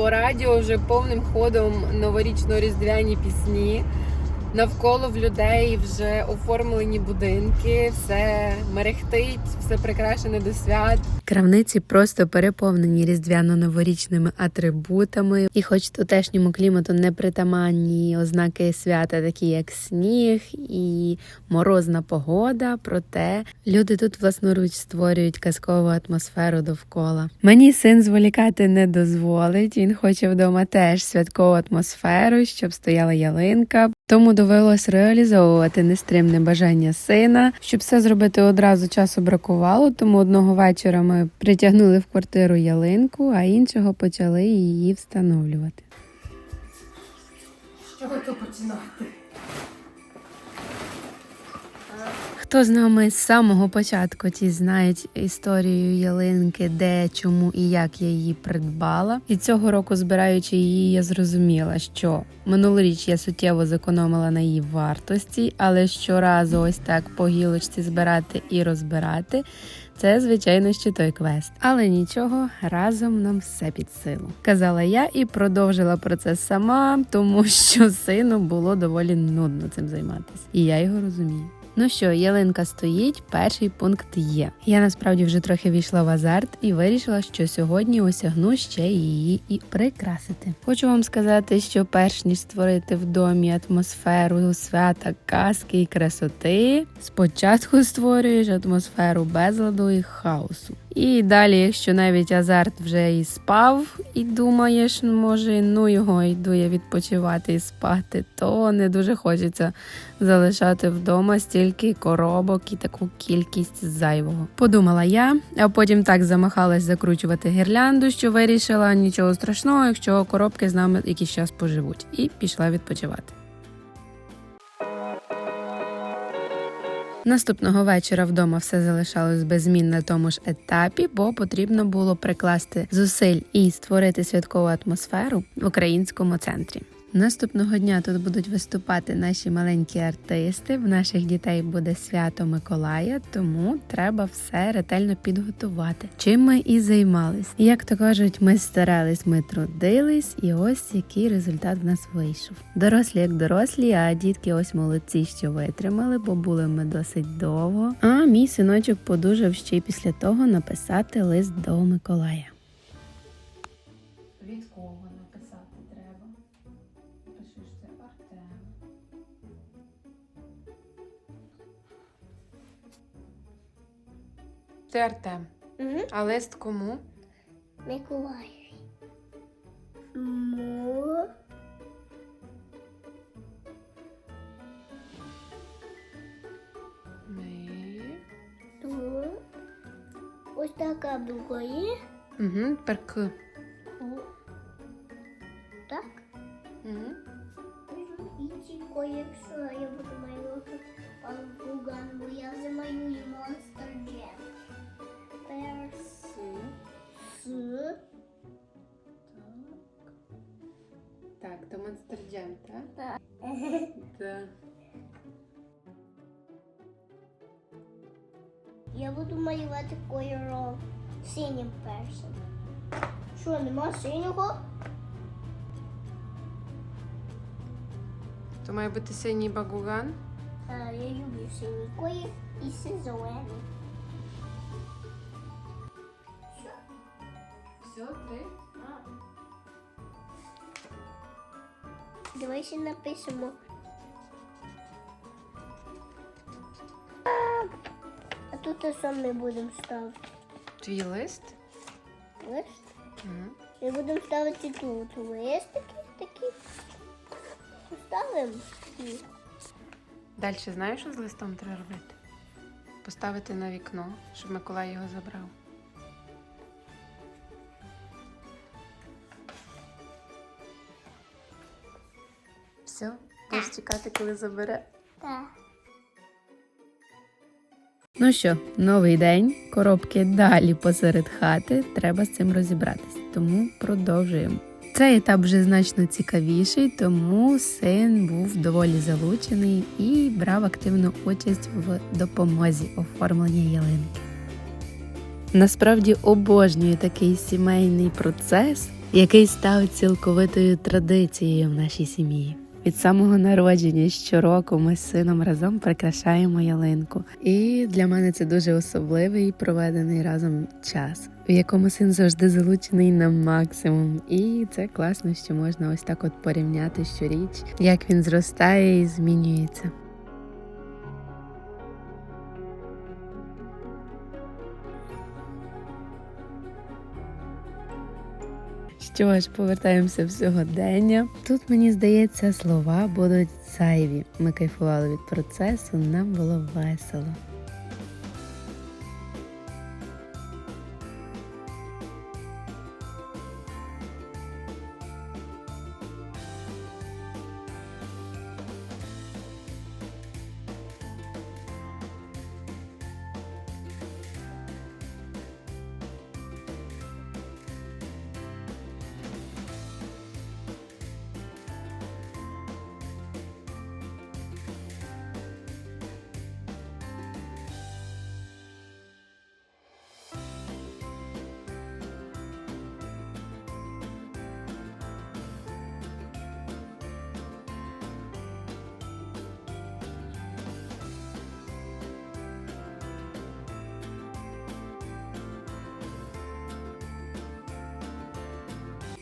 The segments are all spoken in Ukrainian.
по радіо вже повним ходом новорічно-різдвяні пісні. Навколо в людей вже оформлені будинки, все мерехтить, все прикрашене до свят. Крамниці просто переповнені різдвяно-новорічними атрибутами, і хоч тутешньому клімату не притаманні ознаки свята, такі як сніг і морозна погода, проте люди тут власноруч створюють казкову атмосферу довкола. Мені син зволікати не дозволить. Він хоче вдома теж святкову атмосферу, щоб стояла ялинка. Тому довелось реалізовувати нестримне бажання сина. Щоб все зробити одразу часу бракувало, тому одного вечора ми притягнули в квартиру ялинку, а іншого почали її встановлювати. З чого то починати? Хто з нами з самого початку ті знають історію ялинки, де, чому і як я її придбала. І цього року, збираючи її, я зрозуміла, що минулоріч я суттєво зекономила на її вартості, але щоразу ось так по гілочці збирати і розбирати. Це, звичайно, ще той квест. Але нічого, разом нам все під силу. Казала я і продовжила процес сама, тому що сину було доволі нудно цим займатися. І я його розумію. Ну що, ялинка стоїть, перший пункт є. Я насправді вже трохи війшла в азарт і вирішила, що сьогодні осягну ще її і прикрасити. Хочу вам сказати, що перш ніж створити в домі атмосферу свята, казки і красоти, спочатку створюєш атмосферу безладу і хаосу. І далі, якщо навіть азарт вже і спав, і думаєш, може, ну його йду я відпочивати і спати, то не дуже хочеться залишати вдома стільки коробок і таку кількість зайвого. Подумала я, а потім так замахалась закручувати гірлянду, що вирішила нічого страшного, якщо коробки з нами якийсь час поживуть, і пішла відпочивати. Наступного вечора вдома все залишалось без змін на тому ж етапі, бо потрібно було прикласти зусиль і створити святкову атмосферу в українському центрі. Наступного дня тут будуть виступати наші маленькі артисти. В наших дітей буде свято Миколая, тому треба все ретельно підготувати. Чим ми і займались. Як то кажуть, ми старались, ми трудились, і ось який результат в нас вийшов. Дорослі як дорослі, а дітки ось молодці, що витримали, бо були ми досить довго. А мій синочок подужав ще й після того написати лист до Миколая. Ти Артем. Угу. А лист кому? Миколаєві. Мо. Ми. Ту. Ось така друга є. Угу, тепер К. то Monster Jam, так? Так. Так. Я буду малювати кольором синім першим. Що, нема синього? То має бути синій багуган. А, я люблю синій колір і зелений. Що? Все, ти? Давай ще напишемо. А тут що ми будемо ставити? Твій лист? Лист? Угу. Ми будемо ставити тут листики такі. Поставимо. І Далі знаєш, що з листом треба робити? Поставити на вікно, щоб Миколай його забрав. Все, будеш чекати, коли забере. Так. Ну що, новий день, коробки далі посеред хати. Треба з цим розібратись, тому продовжуємо. Цей етап вже значно цікавіший, тому син був доволі залучений і брав активну участь в допомозі оформлення ялинки. Насправді обожнюю такий сімейний процес, який став цілковитою традицією в нашій сім'ї. Від самого народження щороку ми з сином разом прикрашаємо ялинку. І для мене це дуже особливий проведений разом час, в якому син завжди залучений на максимум. І це класно, що можна ось так от порівняти щоріч, як він зростає і змінюється. Що ж, повертаємося в сьогодення. Тут мені здається, слова будуть зайві. Ми кайфували від процесу, нам було весело.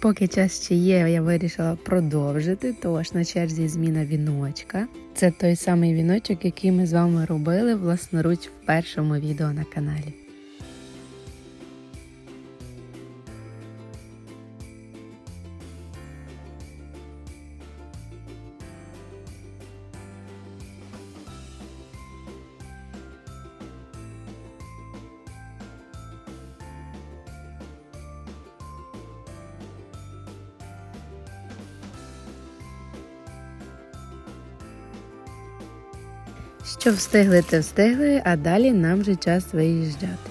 Поки час ще є, я вирішила продовжити. Тож на черзі зміна віночка. Це той самий віночок, який ми з вами робили власноруч в першому відео на каналі. Що встигли, те встигли, а далі нам вже час виїжджати.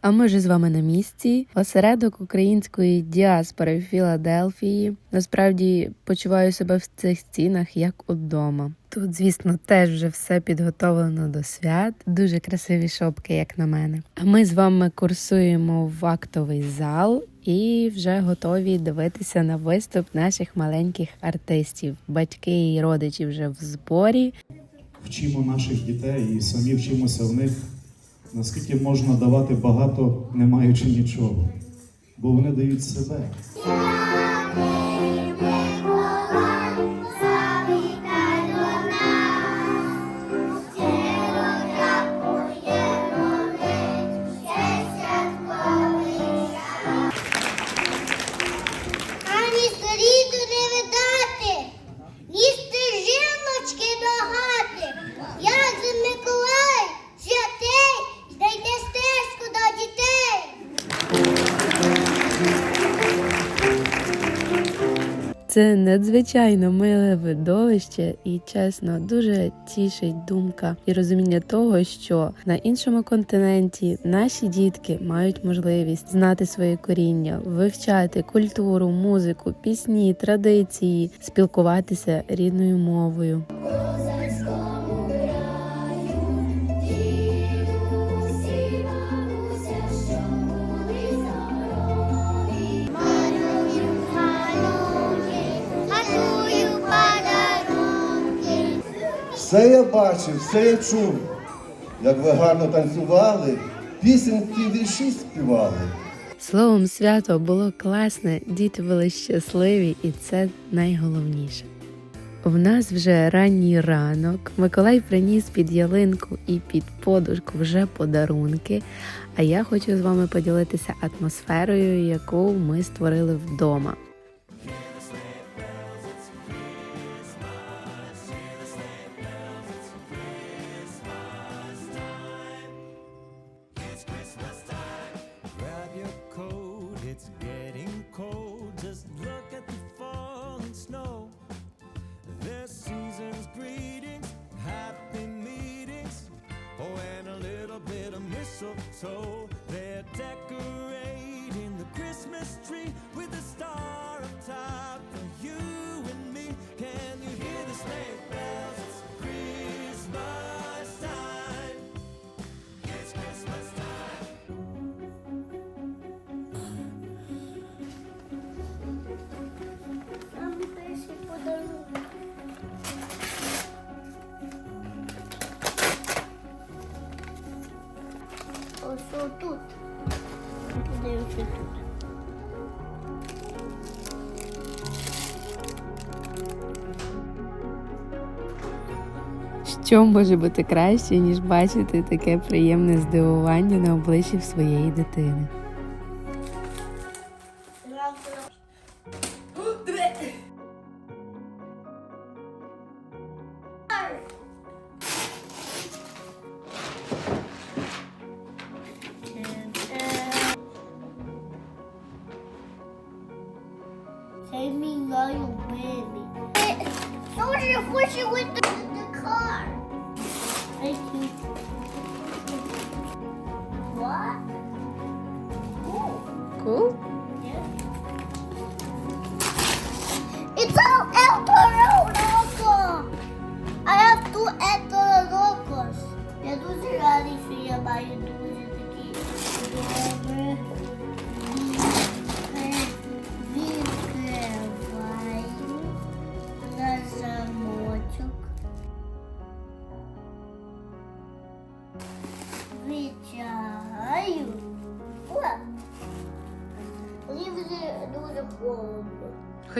А ми ж з вами на місці. Осередок української діаспори в Філадельфії. Насправді почуваю себе в цих стінах як удома. Тут, звісно, теж вже все підготовлено до свят. Дуже красиві шопки, як на мене. А ми з вами курсуємо в актовий зал і вже готові дивитися на виступ наших маленьких артистів. Батьки і родичі вже в зборі. вчимо наших дітей і самі вчимося в них, наскільки можна давати багато, не маючи нічого. Бо вони дають себе. Це надзвичайно миле видовище, і чесно, дуже тішить думка і розуміння того, що на іншому континенті наші дітки мають можливість знати своє коріння, вивчати культуру, музику, пісні, традиції, спілкуватися рідною мовою. Все я бачив, все я чув. Як ви гарно танцювали, пісеньки вірші співали. Словом, свято було класне, діти були щасливі, і це найголовніше. В нас вже ранній ранок. Миколай приніс під ялинку і під подушку вже подарунки. А я хочу з вами поділитися атмосферою, яку ми створили вдома. Отут. Тут. Що може бути краще, ніж бачити таке приємне здивування на обличчі своєї дитини?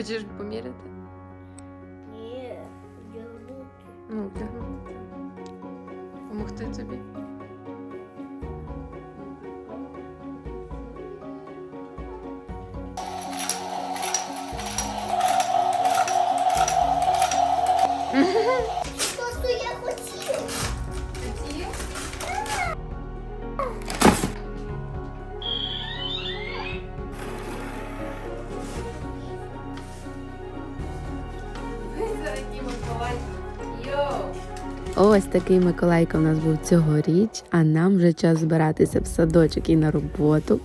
Хочеш поміряти? Ось такий Миколайко в нас був цьогоріч, а нам вже час збиратися в садочок і на роботу.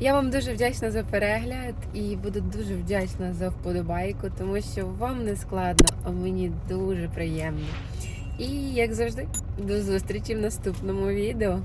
Я вам дуже вдячна за перегляд і буду дуже вдячна за вподобайку, тому що вам не складно, а мені дуже приємно. І як завжди, до зустрічі в наступному відео.